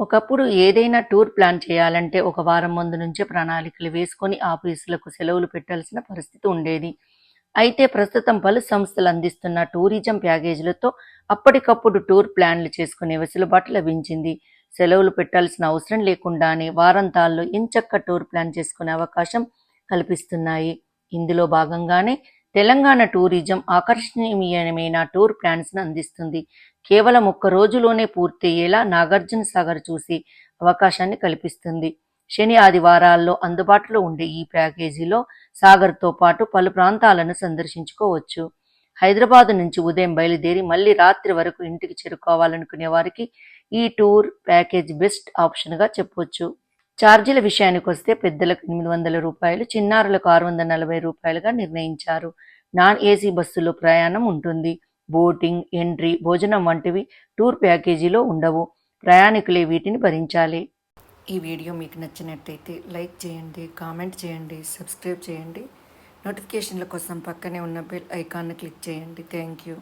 ఒకప్పుడు ఏదైనా tour plan చేయాలంటే ఒక వారం ముందు నుంచే ప్రణాళికలు వేసుకొని ఆఫీసులకు సెలవులు పెట్టాల్సిన పరిస్థితి ఉండేది. అయితే ప్రస్తుతం పలు సంస్థలు అందిస్తున్న టూరిజం ప్యాకేజీలతో అప్పటికప్పుడు టూర్ ప్లాన్లు చేసుకునే వెసులుబాటు లభించింది. సెలవులు పెట్టాల్సిన అవసరం లేకుండానే వారాంతాల్లో ఇంచక్క టూర్ ప్లాన్ చేసుకునే అవకాశం కల్పిస్తున్నాయి. ఇందులో భాగంగానే తెలంగాణ టూరిజం ఆకర్షణీయమైన టూర్ ప్లాన్స్ అందిస్తుంది. కేవలం ఒక్క రోజులోనే పూర్తయ్యేలా నాగార్జున సాగర్ చూసి అవకాశాన్ని కల్పిస్తుంది. శని ఆదివారాల్లో అందుబాటులో ఉండే ఈ ప్యాకేజీలో సాగర్తో పాటు పలు ప్రాంతాలను సందర్శించుకోవచ్చు. హైదరాబాద్ నుంచి ఉదయం బయలుదేరి మళ్ళీ రాత్రి వరకు ఇంటికి చేరుకోవాలనుకునే వారికి ఈ టూర్ ప్యాకేజ్ బెస్ట్ ఆప్షన్గా చెప్పవచ్చు ఛార్జీల విషయానికి వస్తే పెద్దలకు ఎనిమిది వందల రూపాయలు చిన్నారులకు ఆరు వందల నలభై రూపాయలుగా నిర్ణయించారు. నాన్ ఏసీ బస్సులో ప్రయాణం ఉంటుంది. బోటింగ్ ఎంట్రీ భోజనం వంటివి టూర్ ప్యాకేజీలో ఉండవు. ప్రయాణికులే వీటిని భరించాలి. ఈ వీడియో మీకు నచ్చినట్టయితే లైక్ చేయండి కామెంట్ చేయండి సబ్స్క్రైబ్ చేయండి. నోటిఫికేషన్ల కోసం పక్కనే ఉన్న బెల్ ఐకాన్ని క్లిక్ చేయండి. Thank you.